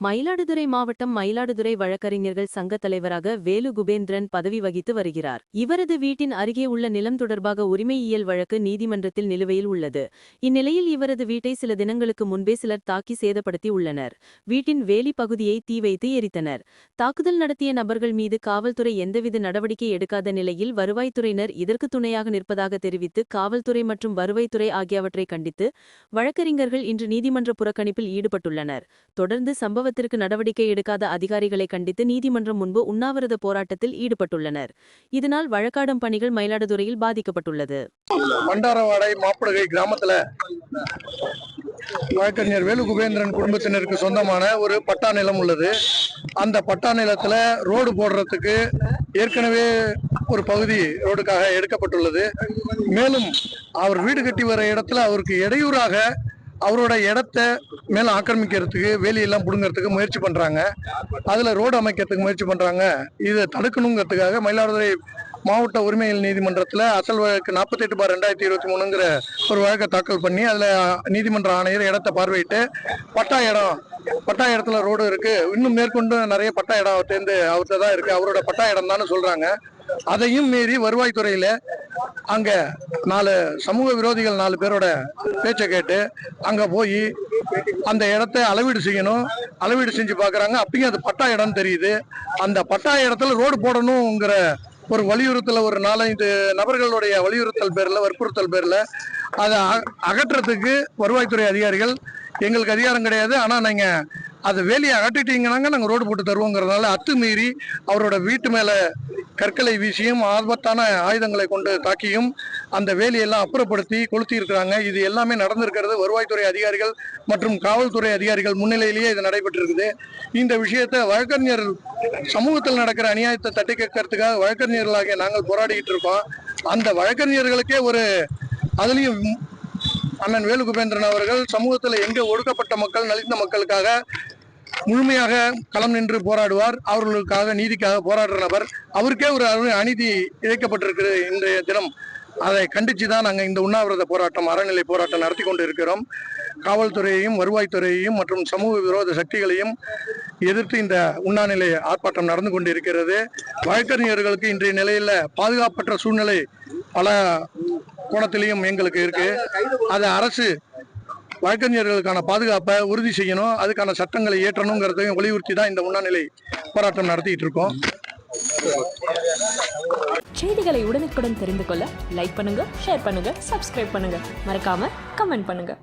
மயிலாடுதுறை மாவட்டம் மயிலாடுதுறை வழக்கறிஞர்கள் சங்க தலைவராக வேலு குபேந்திரன் பதவி வகித்து வருகிறார். இவரது வீட்டின் அருகே உள்ள நிலம் தொடர்பாக உரிமையியல் வழக்கு நீதிமன்றத்தில் நிலுவையில் உள்ளது. இந்நிலையில் இவரது வீட்டை சில தினங்களுக்கு முன்பே சிலர் தாக்கி சேதப்படுத்தி உள்ளனர். வீட்டின் வேலி பகுதியை தீ வைத்து எரித்தனர். தாக்குதல் நடத்திய நபர்கள் மீது காவல்துறை எந்தவித நடவடிக்கை எடுக்காத நிலையில் வருவாய்த்துறையினர் இதற்கு துணையாக நிற்பதாக தெரிவித்து காவல்துறை மற்றும் வருவாய்த்துறை ஆகியவற்றை கண்டித்து வழக்கறிஞர்கள் இன்று நீதிமன்ற புறக்கணிப்பில் ஈடுபட்டுள்ளனர். தொடர்ந்து சம்பவத்திற்கு நடவடிக்கை எடுக்காத அதிகாரிகளை கண்டித்து நீதிமன்றம் முன்பு உண்ணாவிரத போராட்டத்தில் ஈடுபட்டுள்ளனர். இதனால் வழக்காடும் பணிகள் மயிலாடுதுறையில் பாதிக்கப்பட்டுள்ளது. பண்டாரவாடை மாப்பிடுகை கிராமத்துல வழக்கறிஞர் வேலு குபேந்திரன் குடும்பத்தினருக்கு சொந்தமான ஒரு பட்டா நிலம் உள்ளது. அந்த பட்டா நிலத்துல ரோடு போடுறதுக்கு ஏற்கனவே ஒரு பகுதி ரோடுக்காக எடுக்கப்பட்டுள்ளது. மேலும் அவர் வீடு கட்டி வர இடத்துல அவருக்கு இடையூறாக அவரோட இடத்த மேலே ஆக்கிரமிக்கிறதுக்கு வேலியெல்லாம் பிடுங்கிறதுக்கு முயற்சி பண்ணுறாங்க அதில் ரோடு அமைக்கிறதுக்கு முயற்சி பண்ணுறாங்க இதை தடுக்கணுங்கிறதுக்காக மயிலாடுதுறை மாவட்ட உரிமைகள் நீதிமன்றத்தில் அசல் வழக்கு நாற்பத்தெட்டு பார் ரெண்டாயிரத்தி இருபத்தி மூணுங்கிற ஒரு வழக்கை தாக்கல் பண்ணி அதில் நீதிமன்ற ஆணையர் இடத்த பார்வையிட்டு பட்டா இடம் பட்டா இடத்துல ரோடு இருக்குது இன்னும் மேற்கொண்டு நிறைய பட்டா இடம் அவர்கிட்ட அவர்கிட்ட தான் இருக்குது அவரோட பட்டா இடம் தான் சொல்கிறாங்க அதையும் மீறி வருவாய்த்துறையில அங்க நாலு சமூக விரோதிகள் நாலு பேரோட பேச்சை கேட்டு அங்க போய் அந்த இடத்த அளவீடு செய்யணும். அளவீடு செஞ்சு பார்க்கறாங்க அப்பயும் அது பட்டா இடம் தெரியுது. அந்த பட்டா இடத்துல ரோடு போடணுங்கிற ஒரு வலியுறுத்தல ஒரு நாலஞ்சு நபர்களுடைய வலியுறுத்தல் பேர்ல வற்புறுத்தல் பேர்ல அதை அ- அகற்றத்துக்கு வருவாய்த்துறை அதிகாரிகள் எங்களுக்கு அதிகாரம் கிடையாது. ஆனா நீங்க அதை வேலியை அகட்டிட்டீங்கன்னாங்க நாங்கள் ரோடு போட்டு தருவோங்கிறதுனால அத்துமீறி அவரோட வீட்டு மேலே கற்களை வீசியும் ஆபத்தான ஆயுதங்களை கொண்டு தாக்கியும் அந்த வேலையெல்லாம் அப்புறப்படுத்தி கொளுத்தி இருக்கிறாங்க. இது எல்லாமே நடந்திருக்கிறது வருவாய்த்துறை அதிகாரிகள் மற்றும் காவல்துறை அதிகாரிகள் முன்னிலையிலேயே இது நடைபெற்றிருக்குது. இந்த விஷயத்தை வழக்கறிஞர் சமூகத்தில் நடக்கிற அநியாயத்தை தட்டி கேட்கறதுக்காக வழக்கறிஞர்களாகிய நாங்கள் போராடிக்கிட்டு இருக்கோம். அந்த வழக்கறிஞர்களுக்கே ஒரு அதுலேயும் அண்ணன் வேலுகுபேந்திரன் அவர்கள் சமூகத்தில் எங்கே ஒடுக்கப்பட்ட மக்கள் நலிந்த மக்களுக்காக முழுமையாக களம் நின்று போராடுவார். அவர்களுக்காக நீதிக்காக போராடுற நபர். அவருக்கே ஒரு அநீதி இழைக்கப்பட்டிருக்கிறது இன்றைய தினம். அதை கண்டித்து தான் நாங்கள் இந்த உண்ணாவிரத போராட்டம் அறநிலை போராட்டம் நடத்தி கொண்டு இருக்கிறோம் காவல்துறையையும் வருவாய்த்துறையையும் மற்றும் சமூக விரோத சக்திகளையும் எதிர்த்து இந்த உண்ணாநிலை ஆர்ப்பாட்டம் நடந்து கொண்டு இருக்கிறது வழக்கறிஞர்களுக்கு இன்றைய நிலையில் பாதுகாப்பற்ற சூழ்நிலை பல கோணத்திலையும் எங்களுக்கு இருக்கு. அதை அரசு வழக்கறிஞர்களுக்கான பாதுகாப்பை உறுதி செய்யணும். அதுக்கான சட்டங்களை ஏற்றணுங்கிறதையும் வலியுறுத்தி தான் இந்த உண்ணாநிலை போராட்டம் நடத்திட்டு இருக்கோம். செய்திகளை உடனுக்குடன் தெரிந்து கொள்ள லைக் பண்ணுங்க ஷேர் பண்ணுங்க சப்ஸ்கிரைப் பண்ணுங்க. மறக்காம கமெண்ட் பண்ணுங்க.